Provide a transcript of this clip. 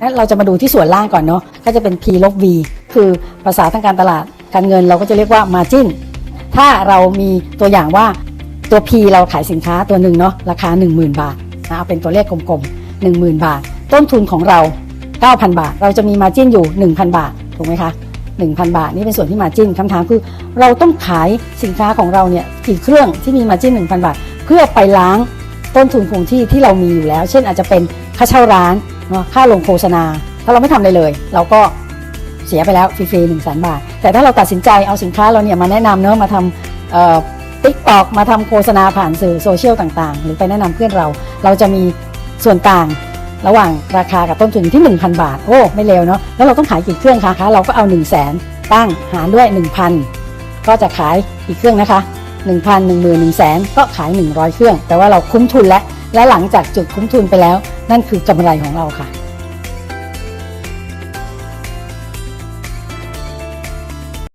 งั้นเราจะมาดูที่ส่วนล่างก่อนเนาะก็จะเป็น P ลบ V คือภาษาทางการตลาดการเงินเราก็จะเรียกว่า margin ถ้าเรามีตัวอย่างว่าตัว P เราขายสินค้าตัวหนึ่งเนาะราคา 10,000 บาทนะเอาเป็นตัวเลขกลมๆ 10,000 บาท ต้นทุนของเรา 9,000 บาท เราจะมี margin อยู่ 1,000 บาทถูกไหมคะ1,000 บาท นี่เป็นส่วนที่ margin คำถามคือ เราต้องขายสินค้าของเราเนี่ยกี่เครื่องที่มี margin 1,000 บาท เพื่อไปล้างต้นทุนคงที่ที่เรามีอยู่แล้ว เช่นอาจจะเป็นค่าเช่าร้าน ค่าลงโฆษณา ถ้าเราไม่ทำอะไรเลย เราก็เสียไปแล้วฟรีๆหนึ่งแสนบาท แต่ถ้าเราตัดสินใจเอาสินค้าเราเนี่ยมาแนะนำเนาะมาทำติ๊กตอกมาทำโฆษณาผ่านสื่อโซเชียลต่างๆ หรือไปแนะนำเพื่อนเรา เราจะมีส่วนต่างระหว่างราคากับต้นทุนที่ 1,000 บาท โอ้ ไม่เลวเนาะแล้วเราต้องขายกี่เครื่องคะคะ เราก็เอา 1 0 0 0 0แสนตั้งหารด้วย 1,000 ก็จะขายกี่เครื่องนะคะ 1,000 1 0 0 0 0 1 0 0 0แสนก็ขาย 100 เครื่อง แต่ว่าเราคุ้มทุนแล้ว และหลังจากจุดคุ้มทุนไปแล้ว นั่นคือกำไรของเราค่ะ